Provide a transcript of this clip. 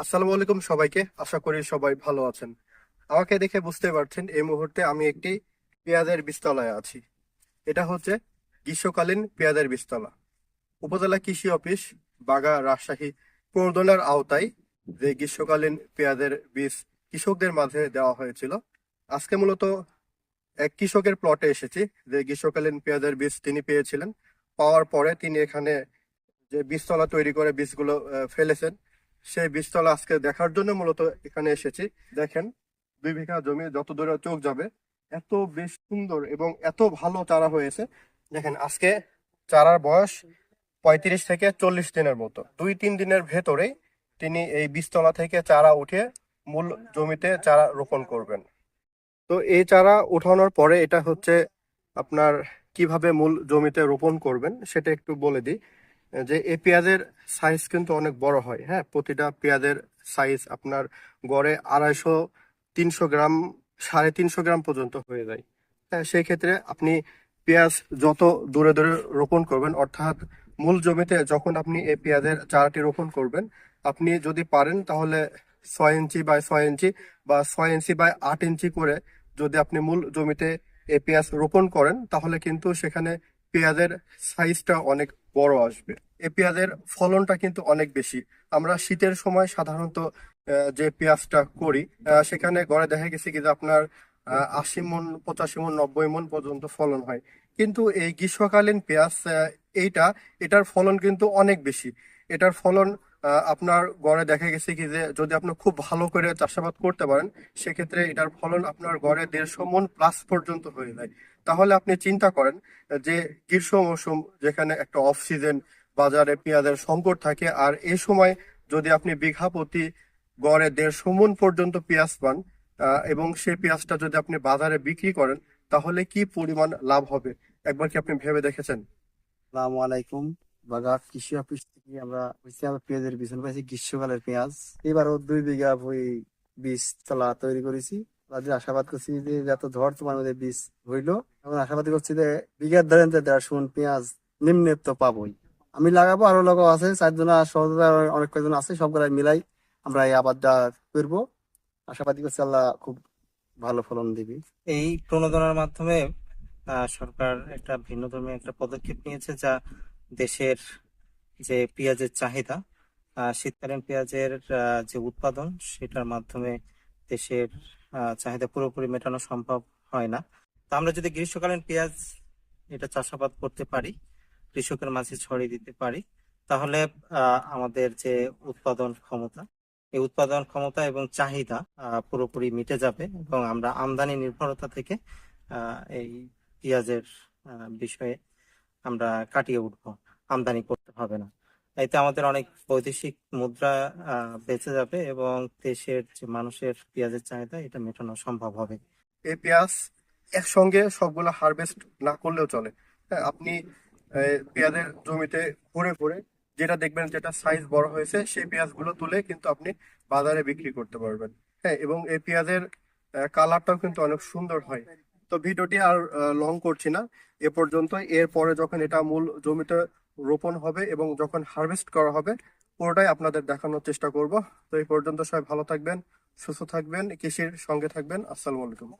আসসালামু আলাইকুম সবাইকে। আশা করি সবাই ভালো আছেন। আমাকে দেখে বুঝতে পারছেন, এই মুহূর্তে আমি একটি পেঁয়াজের বীজতলায় আছি। এটা হচ্ছে গ্রীষ্মকালীন পেঁয়াজের বীজতলা। উপজেলা কৃষি অফিস, বাগা, রাজশাহী প্রণোদনার আওতায় যে গ্রীষ্মকালীন পেঁয়াজের বীজ কৃষকদের মাঝে দেওয়া হয়েছিল। আজকে মূলত এক কৃষকের প্লটে এসেছি, যে গ্রীষ্মকালীন পেঁয়াজের বীজ তিনি পেয়েছিলেন। পাওয়ার পরে তিনি এখানে যে বীজতলা তৈরি করে বীজগুলো ফেলেছেন সেই বীজতলা আজকে দেখার জন্য মূলত এখানে এসেছি। দেখেন, দুই বিঘা জমি, যত দূরে চোখ যাবে, এত বেশ সুন্দর এবং এত ভালো চারা হয়েছে। দেখেন, আজকে চারার বয়স পঁয়ত্রিশ থেকে চল্লিশ দিনের মতো। দুই তিন দিনের ভেতরেই তিনি এই বীজতলা থেকে চারা উঠে মূল জমিতে চারা রোপণ করবেন। তো এই চারা উঠানোর পরে এটা হচ্ছে আপনার কীভাবে মূল জমিতে রোপণ করবেন, সেটা একটু বলে দিই। যে এই পেঁয়াজের সাইজ কিন্তু অনেক বড় হয় হ্যাঁ? প্রতিটা পেঁয়াজের সাইজ আপনার গড়ে আড়াইশো, তিনশো গ্রাম, সাড়ে তিনশো গ্রাম পর্যন্ত হয়ে যায়। হ্যাঁ সেই ক্ষেত্রে আপনি পেঁয়াজ যত দূরে দূরে রোপণ করবেন, অর্থাৎ মূল জমিতে যখন আপনি এই পেঁয়াজের চারাটি রোপণ করবেন, আপনি যদি পারেন তাহলে ছয় ইঞ্চি বাই ছয় ইঞ্চি বা ছয় ইঞ্চি বাই আট ইঞ্চি করে যদি আপনি মূল জমিতে এই পেঁয়াজ রোপণ করেন, তাহলে কিন্তু সেখানে পেঁয়াজের সাইজটা অনেক বড় আসবে। এ পেঁয়াজের ফলনটা কিন্তু অনেক বেশি। আমরা শীতের সময় সাধারণত যে পেঁয়াজটা করি সেখানে গড়ে দেখা গেছে কি যে আপনার আশি মন, পঁচাশি মন, নব্বই মন পর্যন্ত ফলন হয়। কিন্তু এই গ্রীষ্মকালীন পেঁয়াজ এইটা, এটার ফলন কিন্তু অনেক বেশি। এটার ফলন আপনার গড়ে দেখা গেছে কি যে যদি আপনি খুব ভালো করে চাষাবাদ করতে পারেন, সেক্ষেত্রে এটার ফলন আপনার গড়ে দেড়শো মন প্লাস পর্যন্ত হয়ে যায়। তাহলে আপনি চিন্তা করেন যে গ্রীষ্ম মৌসুম, যেখানে একটা অফ সিজন বাজারে পেঁয়াজের সংকট থাকে, আর এই সময় যদি আপনি বিঘা প্রতি গড়ে দেড়শো মন পর্যন্ত পেঁয়াজ পান এবং সেই পেঁয়াজটা যদি আপনি বাজারে বিক্রি করেন, তাহলে কি পরিমাণ লাভ হবে? একবার কি আপনি ভেবে দেখেছেন? আসসালামু আলাইকুম। বাগা কৃষি অফিস থেকে আমরা পেঁয়াজের বিছন পাইছি গ্রীষ্মকালের পেঁয়াজ। এবারও দুই বিঘা ওই বীজ তলা তৈরি করেছি। তাদের আশাবাদ করছি যে যত ঝড় তোমার মধ্যে বীজ এখন আশাবাদ করছি যে বিঘার ধরেন পেঁয়াজ আমি লাগাবো, আরও লাগাবো আছে, চারজন সহযোগিতা অনেক কয়জন আছে, সবগুলাই মিলাই আমরা এই আবাদটা করব। আশাবাদী করছি আল্লাহ খুব ভালো ফলন দিবি। এই প্রণোদনার মাধ্যমে সরকার একটা ভিন্ন ধর্মী একটা পদক্ষেপ নিয়েছে যা দেশের যে পেঁয়াজের চাহিদা শীতকালীন পেঁয়াজের যে উৎপাদন, সেটার মাধ্যমে দেশের চাহিদা পুরোপুরি মেটানো সম্ভব হয় না। তো আমরা যদি গ্রীষ্মকালীন পেঁয়াজ, এটা চাষাবাদ করতে পারি, কৃষকের মাঝে ছড়িয়ে দিতে পারি, তাহলে আমাদের যে উৎপাদন ক্ষমতা, এই উৎপাদন ক্ষমতা এবং চাহিদা পুরোপুরি মিটে যাবে এবং আমরা আমদানি নির্ভরতা থেকে এই পেঁয়াজের বিষয়ে আমরা কাটিয়ে উঠবো। আমদানি করতে হবে না। এতে আমাদের অনেক বৈদেশিক মুদ্রা বেঁচে যাবে এবং দেশের যে মানুষের পেঁয়াজের চাহিদা, এটা মেটানো সম্ভব হবে। এই পেঁয়াজ একসঙ্গে সবগুলো হারভেস্ট না করলেও চলে। হ্যাঁ আপনি পেঁয়াজের জমিতে ঘুরে ঘুরে যেটা দেখবেন যেটা সাইজ বড় হয়েছে, সেই পেঁয়াজগুলো তুলে কিন্তু আপনি বাজারে বিক্রি করতে পারবেন। হ্যাঁ এবং এই পেঁয়াজের কালারটাও কিন্তু অনেক সুন্দর হয়। তো ভিডিওটি আর লং করছি না। এ পর্যন্ত এর পরে যখন এটা মূল জমিতে রোপণ হবে এবং যখন হারভেস্ট করা হবে, পুরোটাই আপনাদের দেখানোর চেষ্টা করব। তো এই পর্যন্ত সবাই ভালো থাকবেন, সুস্থ থাকবেন, কৃষির সঙ্গে থাকবেন। আসসালামু আলাইকুম।